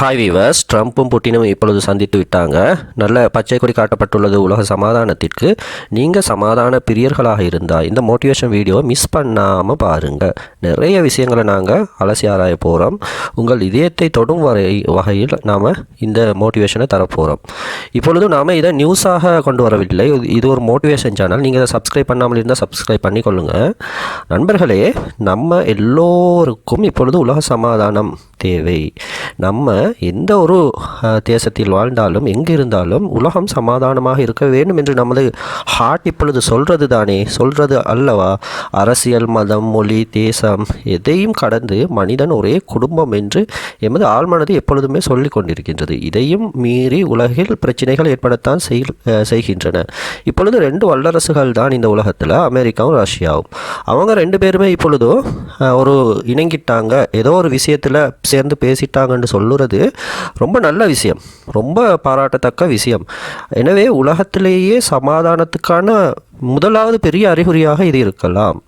Hi viewers ட்ரம்ப்பும் புட்டினும் இப்பொழுது சந்தித்து விட்டாங்க. நல்ல பச்சை கொடி காட்டப்பட்டுள்ளது உலக சமாதானத்திற்கு. நீங்கள் சமாதான பிரியர்களாக இருந்தால் இந்த மோட்டிவேஷன் வீடியோ மிஸ் பண்ணாமல் பாருங்கள் நிறைய விஷயங்களை நாங்கள் அலசி ஆராய போகிறோம் உங்கள் இதயத்தை தொடும் வரை வகையில் நாம் இந்த மோட்டிவேஷனை தரப்போகிறோம் இப்பொழுது நாம் இதை நியூஸாக கொண்டு வரவில்லை. இது- இது ஒரு மோட்டிவேஷன் சேனல் நீங்கள் இதை சப்ஸ்கிரைப் பண்ணாமல் இருந்தால் சப்ஸ்கிரைப் பண்ணிக்கொள்ளுங்கள் நண்பர்களே நம்ம எல்லோருக்கும் இப்பொழுது உலக சமாதானம் தேவை. நம்ம எந்த ஒரு தேசத்தில் வாழ்ந்தாலும் எங்கே இருந்தாலும் உலகம் சமாதானமாக இருக்க வேண்டும் என்று நமது ஹார்ட் இப்பொழுது சொல்கிறது தானே? சொல்கிறது அல்லவா? அரசியல் மதம் மொழி தேசம் எதையும் கடந்து மனிதன் ஒரே குடும்பம் என்று எமது ஆழ்மனது எப்பொழுதுமே சொல்லிக் கொண்டிருக்கின்றது. இதையும் மீறி உலகில் பிரச்சனைகள் ஏற்படத்தான் செய் செய்கின்றன. இப்பொழுது ரெண்டு வல்லரசுகள் தான் இந்த உலகத்தில் அமெரிக்காவும் ரஷ்யாவும். அவங்க ரெண்டு பேருமே இப்பொழுதும் ஒரு இணங்கிட்டாங்க. ஏதோ ஒரு விஷயத்தில் சேர்ந்து பேசிட்டாங்கன்னு சொல்லுறது ரொம்ப நல்ல விஷயம். ரொம்ப பாராட்டத்தக்க விஷயம். எனவே உலகத்திலேயே சமாதானத்துக்கான முதலாவது பெரிய அறிகுறியாக இது இருக்கலாம்.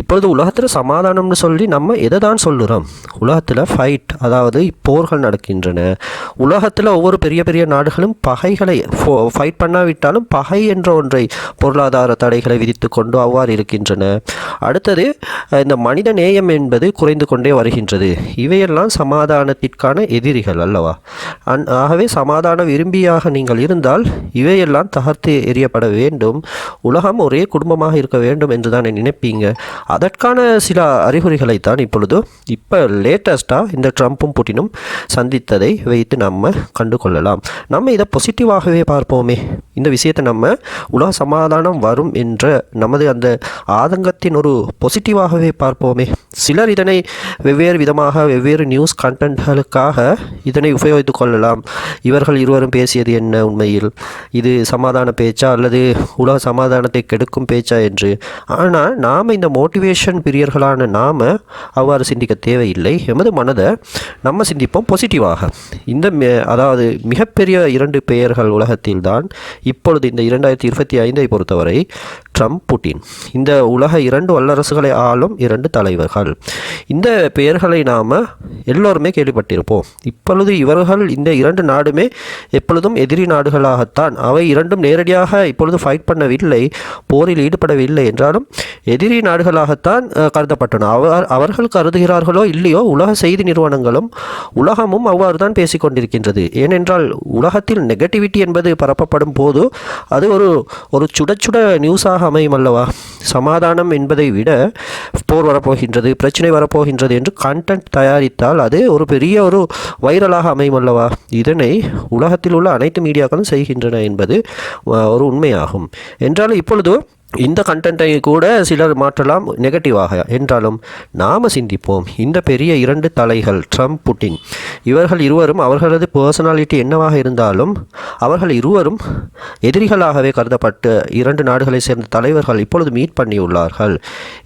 இப்பொழுது உலகத்தில் சமாதானம்னு சொல்லி நம்ம எதை தான் சொல்லுறோம்? உலகத்தில் ஃபைட் அதாவது போர்கள் நடக்கின்றன. உலகத்தில் ஒவ்வொரு பெரிய பெரிய நாடுகளும் பகைகளை ஃபைட் பண்ணாவிட்டாலும் பகை என்ற ஒன்றை பொருளாதார தடைகளை விதித்து கொண்டு அவ்வாறு இருக்கின்றன. அடுத்தது இந்த மனித நேயம் என்பது குறைந்து கொண்டே வருகின்றது. இவையெல்லாம் சமாதானத்திற்கான எதிரிகள் அல்லவா? அந் ஆகவே சமாதான விரும்பியாக நீங்கள் இருந்தால் இவையெல்லாம் தகர்த்து எறியப்பட வேண்டும். உலகம் ஒரே குடும்பமாக இருக்க வேண்டும் என்று தான் நினைப்பீங்க? அதற்கான சில அறிகுறிகளை தான் இப்பொழுது இப்போ லேட்டஸ்ட்டாக இந்த ட்ரம்ப்பும் புட்டினும் சந்தித்ததை வைத்து நம்ம கண்டு கொள்ளலாம் நம்ம இதை பாசிட்டிவாகவே பார்ப்போமே. இந்த விஷயத்தை நம்ம உலக சமாதானம் வரும் என்ற நமது அந்த ஆதங்கத்தின் ஒரு பாசிட்டிவாகவே பார்ப்போமே. சிலர் இதனை வெவ்வேறு விதமாக வெவ்வேறு நியூஸ் கண்டென்ட்களுக்காக இதனை உபயோகித்துக் கொள்ளலாம். இவர்கள் இருவரும் பேசியது என்ன உண்மையில்? இது சமாதான பேச்சா அல்லது உலக சமாதானத்தை கெடுக்கும் பேச்சா என்று. ஆனால் நாம் இந்த மோட்டிவேஷன் பிரியர்களான நாம் அவ்வாறு சிந்திக்க தேவையில்லை. எமது மனதை நம்ம சிந்திப்போம் பாசிட்டிவாக இந்த மெ- அதாவது மிகப்பெரிய இரண்டு பெயர்கள் உலகத்தில்தான் இப்பொழுது இந்த இரண்டாயிரத்தி இருபத்தி ஐந்தை பொறுத்தவரை ட்ரம்ப் புட்டின். இந்த உலக இரண்டு வல்லரசுகளை ஆளும் இரண்டு தலைவர்கள். இந்த பெயர்களை நாம் எல்லோருமே கேள்விப்பட்டிருப்போம். இப்பொழுது இவர்கள் இந்த இரண்டு நாடுமே எப்பொழுதும் எதிரி நாடுகளாகத்தான். அவை இரண்டும் நேரடியாக இப்பொழுது ஃபைட் பண்ணவில்லை போரில் ஈடுபடவில்லை என்றாலும் எதிரி நாடுகளாகத்தான் கருதப்பட்டன. அவர் அவர்கள் கருதுகிறார்களோ இல்லையோ உலக செய்தி நிறுவனங்களும் உலகமும் அவ்வாறு தான் பேசிக்கொண்டிருக்கின்றது ஏனென்றால் உலகத்தில் நெகட்டிவிட்டி என்பது பரப்பப்படும் போது அது ஒரு ஒரு சுட சுட நியூஸாக அமையும் அல்லவா சமாதானம் என்பதை விட போர் வரப்போகின்றது பிரச்சனை வரப்போகின்றது என்று கண்டென்ட் தயாரித்தால் அது ஒரு பெரிய ஒரு வைரலாக அமையும் அல்லவா இதனை உலகத்தில் உள்ள அனைத்து மீடியாக்களும் செய்கின்றன என்பது ஒரு உண்மையாகும். என்றாலும் இப்பொழுது இந்த கண்டென்ட்டை கூட சிலர் மாற்றலாம் நெகட்டிவாக என்றாலும் நாம் சிந்திப்போம். இந்த பெரிய இரண்டு தலைகள் ட்ரம்ப் புட்டின் இவர்கள் இருவரும் அவர்களது பர்சனாலிட்டி என்னவாக இருந்தாலும் அவர்கள் இருவரும் எதிரிகளாகவே கருதப்பட்டு இரண்டு நாடுகளை சேர்ந்த தலைவர்கள் இப்பொழுது மீட் பண்ணியுள்ளார்கள்.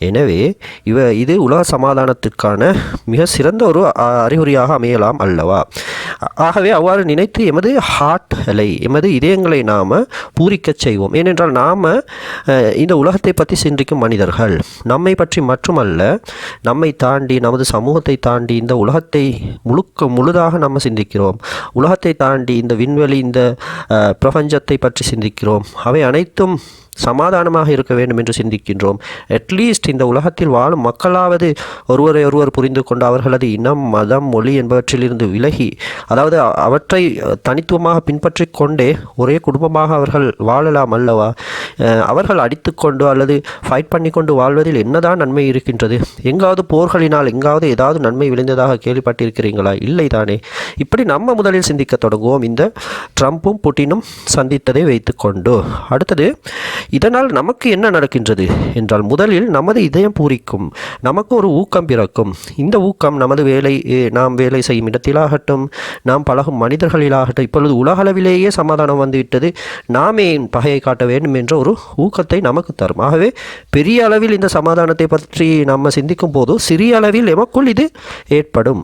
எனவே இவ இது உலக சமாதானத்திற்கான மிக சிறந்த ஒரு அ, அறிகுறியாக அமையலாம் அல்லவா? ஆகவே அவ்வாறு நினைத்து எமது ஹார்ட்களை எமது இதயங்களை நாம் பூரிக்கச் செய்வோம். ஏனென்றால் நாம் இந்த உலகத்தை பற்றி சிந்திக்கும் மனிதர்கள் நம்மை பற்றி மட்டுமல்ல நம்மை தாண்டி நமது சமூகத்தை தாண்டி இந்த உலகத்தை முழுக்க முழுதாக நம்ம சிந்திக்கிறோம். உலகத்தை தாண்டி இந்த விண்வெளி இந்த பிரபஞ்சத்தை பற்றி சிந்திக்கிறோம். அவை அனைத்தும் சமாதானமாக இருக்க வேண்டும் என்று சிந்திக்கின்றோம். அட்லீஸ்ட் இந்த உலகத்தில் வாழும் மக்களாவது ஒருவரை ஒருவர் புரிந்து கொண்டு அவர்களது இனம் மதம் மொழி என்பவற்றிலிருந்து விலகி அதாவது அவற்றை தனித்துவமாக பின்பற்றி கொண்டே ஒரே குடும்பமாக அவர்கள் வாழலாம் அல்லவா? அவர்கள் அடித்துக்கொண்டு அல்லது ஃபைட் பண்ணி கொண்டு வாழ்வதில் என்னதான் நன்மை இருக்கின்றது? எங்காவது போர்களினால் எங்காவது ஏதாவது நன்மை விளைந்ததாக கேள்விப்பட்டிருக்கிறீங்களா இல்லை தானே. இப்படி நம்ம முதலில் சிந்திக்க தொடங்குவோம். இந்த ட்ரம்ப்பும் புட்டினும் சந்தித்ததை வைத்துக்கொண்டு. அடுத்தது இதனால் நமக்கு என்ன நடக்கின்றது என்றால் முதலில் நமது இதயம் பூரிக்கும் நமக்கு ஒரு ஊக்கம் பிறக்கும். இந்த ஊக்கம் நமது வேலை நாம் வேலை செய்யும் இடத்திலாகட்டும் நாம் பழகும் மனிதர்களிலாகட்டும் இப்பொழுது உலகளவிலேயே சமாதானம் வந்துவிட்டது. நாமே பகையை காட்ட வேண்டும் என்ற ஒரு ஊக்கத்தை நமக்கு தரும். ஆகவே பெரிய அளவில் இந்த சமாதானத்தை பற்றி நம்ம சிந்திக்கும் போது சிறிய அளவில் எமக்குள் இது ஏற்படும்.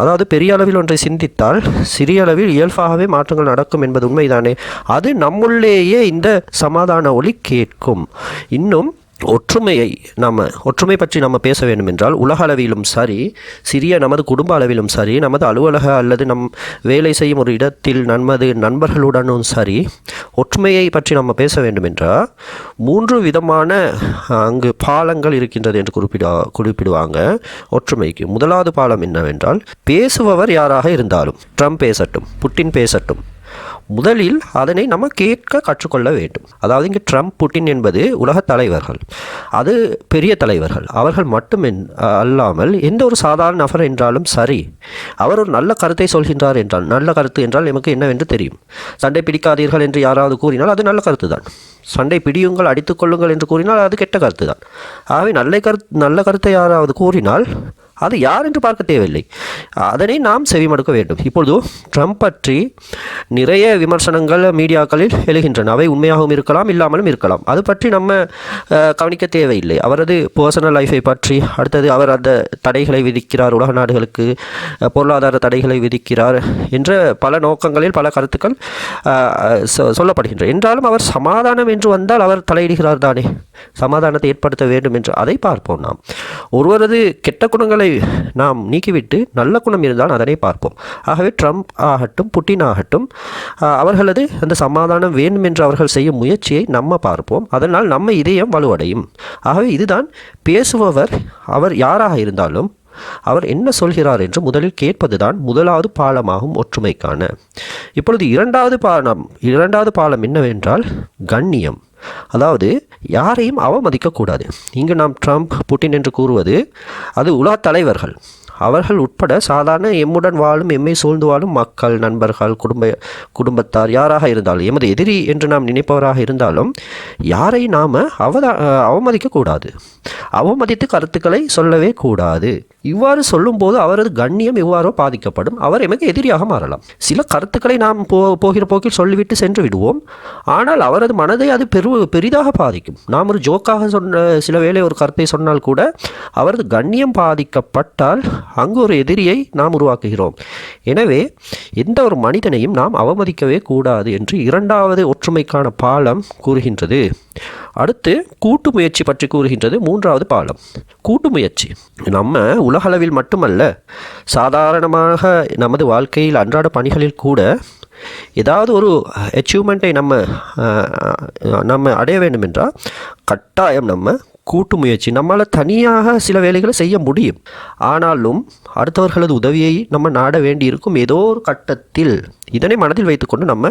அதாவது பெரிய அளவில் ஒன்றை சிந்தித்தால் சிறிய அளவில் இயல்பாகவே மாற்றங்கள் நடக்கும் என்பது உண்மைதானே. அது நம்முள்ளேயே இந்த சமாதான ஒலி கேட்கும். இன்னும் ஒற்றுமையை நம்ம ஒற்றுமை பற்றி நம்ம பேச வேண்டும் என்றால் உலக அளவிலும் சரி சிறிய நமது குடும்ப அளவிலும் சரி நமது அலுவலக அல்லது நம் வேலை செய்யும் ஒரு இடத்தில் நமது நண்பர்களுடனும் சரி ஒற்றுமையை பற்றி நம்ம பேச வேண்டும் என்றால் மூன்று விதமான அங்கு பாலங்கள் இருக்கின்றது என்று குறிப்பிட குறிப்பிடுவாங்க ஒற்றுமைக்கு. முதலாவது பாலம் என்னவென்றால் பேசுபவர் யாராக இருந்தாலும் ட்ரம்ப் பேசட்டும் புட்டின் பேசட்டும். முதலில் அதனை நம்ம கேட்க கற்றுக்கொள்ள வேண்டும். அதாவது இங்கே ட்ரம்ப் புட்டின் என்பது உலக தலைவர்கள். அது பெரிய தலைவர்கள். அவர்கள் மட்டும் அல்லாமல் எந்த ஒரு சாதாரண நபர் என்றாலும் சரி அவர் ஒரு நல்ல கருத்தை சொல்கின்றார் என்றால் நல்ல கருத்து என்றால் நமக்கு என்னவென்று தெரியும். சண்டை பிடிக்காதீர்கள் என்று யாராவது கூறினால் அது நல்ல கருத்து தான் சண்டை பிடியுங்கள் அடித்துக்கொள்ளுங்கள் என்று கூறினால் அது கெட்ட கருத்து தான் ஆகவே நல்ல கருத்து நல்ல கருத்தை யாராவது கூறினால் அது யார் என்று பார்க்க தேவையில்லை. அதனை நாம் செவிமடுக்க வேண்டும். இப்பொழுது ட்ரம்ப் பற்றி நிறைய விமர்சனங்கள் மீடியாக்களில் எழுகின்றன. அவை உண்மையாகவும் இருக்கலாம் இல்லாமலும் இருக்கலாம். அது பற்றி நம்ம கவனிக்க தேவையில்லை. அவரது பர்சனல் லைஃபை பற்றி அடுத்தது அவர் அந்த தடைகளை விதிக்கிறார் உலக நாடுகளுக்கு பொருளாதார தடைகளை விதிக்கிறார் என்ற பல நோக்கங்களில் பல கருத்துக்கள் சொ- சொல்லப்படுகின்றன என்றாலும் அவர் சமாதானம் என்று வந்தால் அவர் தலையிடுகிறார் தானே? சமாதானத்தை ஏற்படுத்த வேண்டும் என்று அதை பார்ப்போம் நாம். ஒருவரது கெட்ட குணங்களை நாம் நீக்கிவிட்டு நல்ல குணம் இருந்தால் அதனை பார்ப்போம். ஆகவே ட்ரம்ப் ஆகட்டும் புட்டின் ஆகட்டும் அவர்களது அந்த சமாதானம் வேண்டும் என்று அவர்கள் செய்யும் முயற்சியை நம்ம பார்ப்போம். அதனால் நம்ம இதயம் வலுவடையும். ஆகவே இதுதான் பேசுபவர் அவர் யாராக இருந்தாலும் அவர் என்ன சொல்கிறார் என்று முதலில் கேட்பதுதான் முதலாவது பாலமாகும் ஒற்றுமைக்கான. இப்பொழுது இரண்டாவது பாலம் இரண்டாவது பாலம் என்னவென்றால் கண்ணியம். அதாவது யாரையும் அவமதிக்கக்கூடாது. இங்கு நாம் ட்ரம்ப் புட்டின் என்று கூறுவது அது உலக தலைவர்கள். அவர்கள் உட்பட சாதாரண எம்முடன் வாழும் எம்மை சூழ்ந்து வாழும் மக்கள் நண்பர்கள் குடும்ப குடும்பத்தார் யாராக இருந்தாலும் எமது எதிரி என்று நாம் நினைப்பவராக இருந்தாலும் யாரை நாம் அவதா அவமதிக்கக்கூடாது. அவமதித்து கருத்துக்களை சொல்லவே கூடாது. இவ்வாறு சொல்லும்போது அவரது கண்ணியம் இவ்வாறோ பாதிக்கப்படும். அவர் எமக்கு எதிரியாக மாறலாம். சில கருத்துக்களை நாம் போ போகிற போக்கில் சொல்லிவிட்டு சென்று விடுவோம். ஆனால் அவரது மனதை அது பெரு பெரிதாக பாதிக்கும். நாம் ஒரு ஜோக்காக சொன்ன சில வேளை ஒரு கருத்தை சொன்னால் கூட அவரது கண்ணியம் பாதிக்கப்பட்டால் அங்கு ஒரு எதிரியை நாம் உருவாக்குகிறோம். எனவே எந்த ஒரு மனிதனையும் நாம் அவமதிக்கவே கூடாது என்று இரண்டாவது ஒற்றுமைக்கான பாலம் கூறுகின்றது. அடுத்து கூட்டு முயற்சி பற்றி கூறுகின்றது மூன்றாவது பாலம். கூட்டு முயற்சி. நம்ம உலக உலகளவில் மட்டுமல்ல சாதாரணமாக நமது வாழ்க்கையில் அன்றாட பணிகளில் கூட ஏதாவது ஒரு அச்சீவ்மெண்ட்டை நம்ம நம்ம அடைய வேண்டும் என்றால் கட்டாயம் நம்ம கூட்டு முயற்சி நம்மளால் தனியாக சில வேலைகளை செய்ய முடியும். ஆனாலும் அடுத்தவர்களது உதவியை நம்ம நாட வேண்டியிருக்கும் ஏதோ ஒரு கட்டத்தில் இதனை மனதில் வைத்துக்கொண்டு நம்ம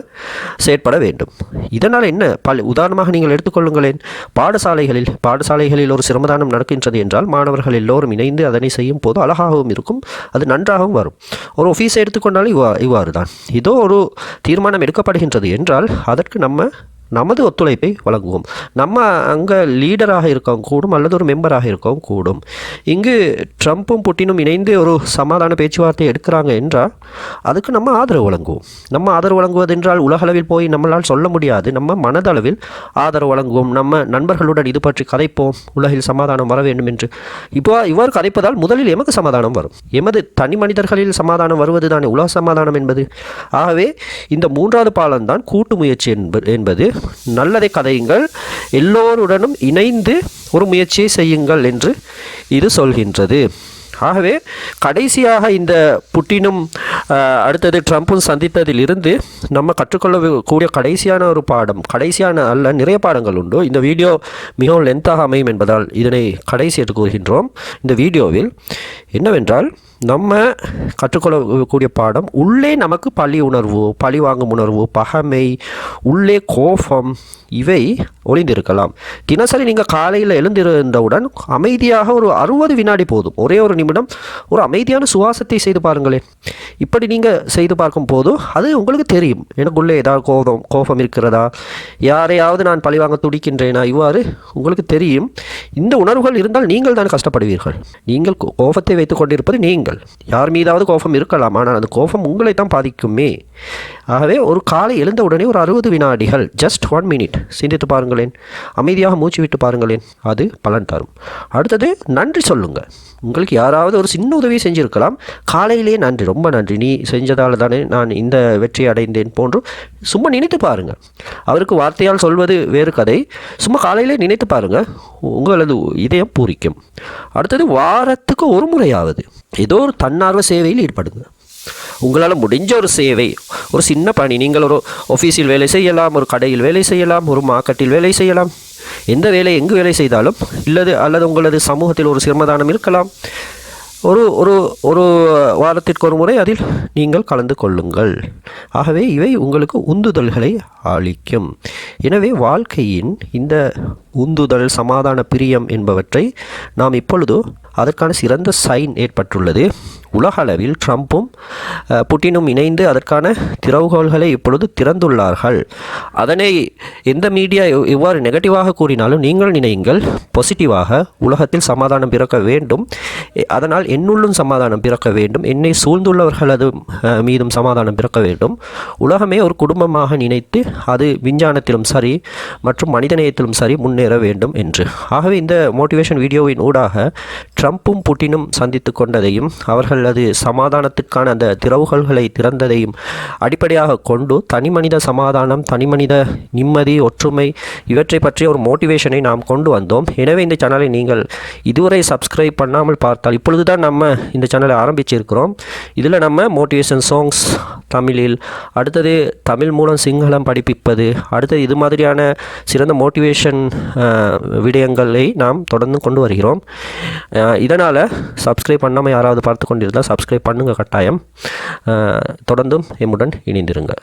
செயற்பட வேண்டும். இதனால் என்ன? பல உதாரணமாக நீங்கள் எடுத்துக்கொள்ளுங்களேன். பாடசாலைகளில் பாடசாலைகளில் ஒரு சிரமதானம் நடக்கின்றது என்றால் மாணவர்கள் எல்லோரும் இணைந்து அதனை செய்யும் போது அழகாகவும் இருக்கும் அது நன்றாகவும் வரும். ஒரு ஆஃபீஸை எடுத்துக்கொண்டாலும் இவ்வா இவ்வாறு தான் இதோ ஒரு தீர்மானம் எடுக்கப்படுகின்றது என்றால் அதற்கு நம்ம நமது ஒத்துழைப்பை வழங்குவோம். நம்ம அங்கே லீடராக இருக்கவும் கூடும் அல்லது ஒரு மெம்பராக இருக்கவும் கூடும். இங்கு ட்ரம்ப்பும் புட்டினும் இணைந்து ஒரு சமாதான பேச்சுவார்த்தை எடுக்கிறாங்க என்றால் அதுக்கு நம்ம ஆதரவு வழங்குவோம். நம்ம ஆதரவு வழங்குவது என்றால் உலகளவில் போய் நம்மளால் சொல்ல முடியாது. நம்ம மனதளவில் ஆதரவு வழங்குவோம். நம்ம நண்பர்களுடன் இது பற்றி கதைப்போம். உலகில் சமாதானம் வர வேண்டும் என்று. இப்போ இவ்வாறு கதைப்பதால் முதலில் எமக்கு சமாதானம் வரும். எமது தனி மனிதர்களில் சமாதானம் வருவது தானே? உலக சமாதானம் என்பது. ஆகவே இந்த மூன்றாவது பாலம்தான் கூட்டு முயற்சி என்பது. நல்லதை கதையுங்கள். எல்லோருடனும் இணைந்து ஒரு முயற்சியை செய்யுங்கள் என்று இது சொல்கின்றது. ஆகவே கடைசியாக இந்த புட்டினும் அடுத்தது ட்ரம்ப்பும் சந்தித்ததிலிருந்து நம்ம கற்றுக்கொள்ளக்கூடிய கடைசியான ஒரு பாடம் கடைசியான அல்ல நிறைய பாடங்கள் உண்டு. இந்த வீடியோ மிகவும் லென்த்தாக அமையும் என்பதால் இதனை கடைசி என்று கூறுகின்றோம். இந்த வீடியோவில் என்னவென்றால் நம்ம கற்றுக்கொள்ளக்கூடிய பாடம் உள்ளே நமக்கு பழி உணர்வு பழி வாங்கும் உணர்வு பகமை உள்ளே கோபம் இவை ஒளிந்திருக்கலாம். தினசரி நீங்கள் காலையில் எழுந்திருந்தவுடன் அமைதியாக ஒரு அறுபது வினாடி போதும். ஒரே ஒரு நிமிடம் ஒரு அமைதியான சுவாசத்தை செய்து பாருங்களேன். இப்படி நீங்கள் செய்து பார்க்கும் போது அது உங்களுக்கு தெரியும். எனக்குள்ளே ஏதாவது கோபம் கோபம் இருக்கிறதா? யாரையாவது நான் பழி வாங்க துடிக்கின்றேனா? இவ்வாறு உங்களுக்கு தெரியும். இந்த உணர்வுகள் இருந்தால் நீங்கள் தான் கஷ்டப்படுவீர்கள். நீங்கள் கோ- கோபத்தை வைத்துக் கொண்டிருப்பது நீங்கள். நீங்கள் யார் மீதாவது கோபம் இருக்கலாம் ஆனால் அந்த கோபம் உங்களை தான் பாதிக்குமே. ஆகவே ஒரு காலை எழுந்த உடனே ஒரு அறுபது வினாடிகள் ஜஸ்ட் ஒன் மினிட் சிந்தித்து பாருங்களேன். அமைதியாக மூச்சு விட்டு பாருங்களேன். அது பலன் தரும். அடுத்தது நன்றி சொல்லுங்கள் உங்களுக்கு யாராவது ஒரு சின்ன உதவி செஞ்சுருக்கலாம். காலையிலேயே நன்றி. ரொம்ப நன்றி. நீ செஞ்சதால் தானே நான் இந்த வெற்றி அடைந்தேன் போன்று சும்மா நினைத்து பாருங்கள் அவருக்கு வார்த்தையால் சொல்வது வேறு கதை. சும்மா காலையிலே நினைத்து பாருங்கள் உங்களது இதயம் பூரிக்கும். அடுத்தது வாரத்துக்கு ஒரு முறையாவது. ஏதோ ஒரு தன்னார்வ சேவையில் ஈடுபடுங்க. உங்களால் முடிஞ்ச ஒரு சேவை ஒரு சின்ன பணி நீங்கள் ஒரு ஆஃபீஸில் வேலை செய்யலாம் ஒரு கடையில் வேலை செய்யலாம் ஒரு மார்க்கெட்டில் வேலை செய்யலாம். எந்த வேலை எங்கு வேலை செய்தாலும் இல்லது அல்லது உங்களது சமூகத்தில் ஒரு சிரமதானம் இருக்கலாம். ஒரு ஒரு ஒரு வாரத்திற்கு ஒரு முறை அதில் நீங்கள் கலந்து கொள்ளுங்கள். ஆகவே இவை உங்களுக்கு உந்துதல்களை அளிக்கும். எனவே வாழ்க்கையின் இந்த உந்துதல் சமாதான பிரியம் என்பவற்றை நாம் இப்பொழுது அதற்கான சிறந்த சைன் ஏற்பட்டுள்ளது. உலக அளவில் ட்ரம்ப்பும் புட்டினும் இணைந்து அதற்கான திறவுகோள்களை இப்பொழுது திறந்துள்ளார்கள். அதனை எந்த மீடியா எவ்வாறு நெகட்டிவாக கூறினாலும் நீங்கள் நினையுங்கள். பாசிட்டிவாக உலகத்தில் சமாதானம் பிறக்க வேண்டும். எ- அதனால் என்னுள்ளும் சமாதானம் பிறக்க வேண்டும். என்னை சூழ்ந்துள்ளவர்களது மீதும் சமாதானம் பிறக்க வேண்டும். உலகமே ஒரு குடும்பமாக நினைத்து அது விஞ்ஞானத்திலும் சரி மற்றும் மனிதநேயத்திலும் சரி முன்னேற வேண்டும் என்று. ஆகவே இந்த மோட்டிவேஷன் வீடியோவின் ஊடாக ட்ரம்ப்பும் புட்டினும் சந்தித்து கொண்டதையும் அவர்களது சமாதானத்துக்கான அந்த திறவுகள்களை திறந்ததையும் அடிப்படையாக கொண்டு தனிமனித சமாதானம் தனிமனித நிம்மதி ஒற்றுமை இவற்றை பற்றிய ஒரு மோட்டிவேஷனை நாம் கொண்டு வந்தோம். எனவே இந்த சேனலை நீங்கள் இதுவரை சப்ஸ்கிரைப் பண்ணாமல் பார்த்தால் இப்பொழுது தான் நம்ம இந்த சேனலை ஆரம்பிச்சிருக்கிறோம். இதில் நம்ம மோட்டிவேஷன் சாங்ஸ் தமிழில். அடுத்தது தமிழ் மூலம் சிங்களம் படிப்பிப்பது. அடுத்தது இது மாதிரியான சிறந்த மோட்டிவேஷன் விடயங்களை நாம் தொடர்ந்து கொண்டு வருகிறோம். இதனால் சப்ஸ்கிரைப் பண்ணாமல் யாராவது பார்த்து கொண்டிருந்தால் சப்ஸ்கிரைப் பண்ணுங்கள் கட்டாயம். தொடர்ந்தும் எம்முடன் இணைந்திருங்க